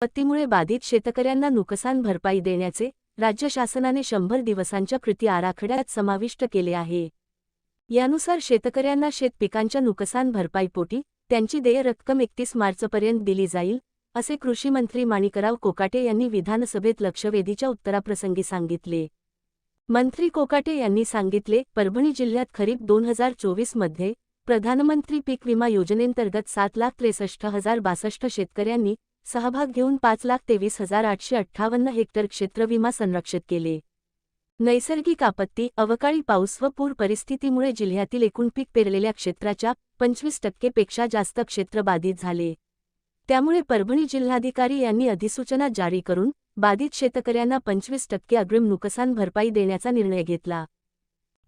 आपत्तीमुळे बाधित शेतकऱ्यांना नुकसान भरपाई देण्याचे राज्य शासनाने शंभर दिवसांच्या कृती आराखड्यात समाविष्ट केले आहे. यानुसार शेतकऱ्यांना शेत पिकांच्या नुकसान भरपाईपोटी त्यांची देय रक्कम एकतीस मार्चपर्यंत दिली जाईल असे कृषीमंत्री माणिकराव कोकाटे यांनी विधानसभेत लक्षवेधीच्या उत्तराप्रसंगी सांगितले. मंत्री कोकाटे यांनी सांगितले परभणी जिल्ह्यात खरीप दोन हजार चोवीसमध्ये प्रधानमंत्री पीक विमा योजनेंतर्गत सात लाख त्रेसष्ट हजार बासष्ट शेतकऱ्यांनी सहभाग घेऊन पाच लाख तेवीस हजार आठशे अठ्ठावन्न हेक्टर क्षेत्रविमा संरक्षित केले. नैसर्गिक आपत्ती अवकाळी पाऊस व पूर परिस्थितीमुळे जिल्ह्यातील एकूण पीक पेरलेल्या क्षेत्राच्या पंचवीस टक्केपेक्षा जास्त क्षेत्र बाधित झाले. त्यामुळे परभणी जिल्हाधिकारी यांनी अधिसूचना जारी करून बाधित शेतकऱ्यांना पंचवीस टक्के अग्रिम नुकसान भरपाई देण्याचा निर्णय घेतला.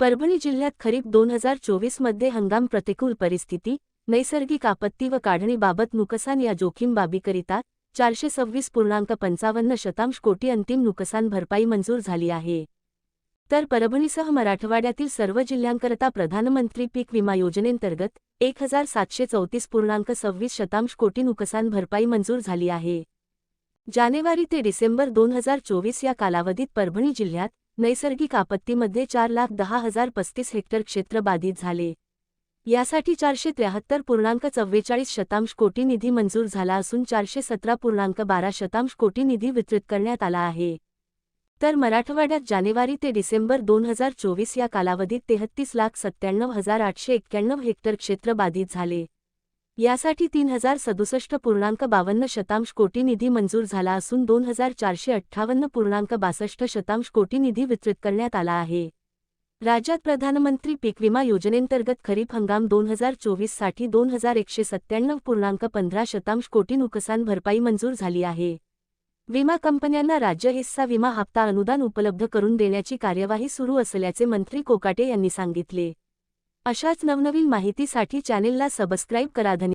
परभणी जिल्ह्यात खरीप दोन हजार चोवीसमध्ये हंगाम प्रतिकूल परिस्थिती नैसर्गिक आपत्ती व काढणीबाबत नुकसान या जोखीम बाबीकरिता चारशे सव्वीस पूर्णांक पंचावन्न शतांश कोटी अंतिम नुकसान भरपाई मंजूर झाली आहे. तर परभणीसह मराठवाड्यातील सर्व जिल्ह्यांकरता प्रधानमंत्री पीक विमा योजनेंतर्गत एक हजार सातशे चौतीस पूर्णांक सव्वीस शतांश कोटी नुकसान भरपाई मंजूर झाली आहे. जानेवारी ते डिसेंबर दोन हजार चोवीस या कालावधीत परभणी जिल्ह्यात नैसर्गिक आपत्तीमध्ये चार लाख दहा हजार पस्तीस हेक्टर क्षेत्र बाधित झाले. यासाठी चारशे त्र्याहत्तर पूर्णांक चव्वेचाळीस शतांश कोटी निधी मंजूर झाला असून चारशे सतरा पूर्णांक बारा शतांश कोटी निधी वितरित करण्यात आला आहे. तर मराठवाड्यात जानेवारी ते डिसेंबर दोन हजार चोवीस या कालावधीत तेहत्तीस लाख सत्त्याण्णव हजार आठशे एक्क्याण्णव हेक्टर क्षेत्र बाधित झाले. यासाठी तीन हजार सदुसष्ट पूर्णांक बावन्न शतांश कोटी निधी मंजूर झाला असून दोन हजार चारशे अठ्ठावन्न पूर्णांक बासष्ट शतांश कोटी निधी वितरित करण्यात आला आहे. राज्यात प्रधानमंत्री पीक विमा योजनेंतर्गत खरीप हंगाम दोन हजार चोवीससाठी दोन हजार एकशे सत्त्याण्णव पूर्णांक पंधरा शतांश कोटी नुकसान भरपाई मंजूर झाली आहे. विमा कंपन्यांना राज्य हिस्सा विमा हप्ता अनुदान उपलब्ध करून देण्याची कार्यवाही सुरू असल्याचे मंत्री कोकाटे यांनी सांगितले. अशाच नवनवीन माहितीसाठी चॅनेलला सबस्क्राईब करा. धन्यवाद.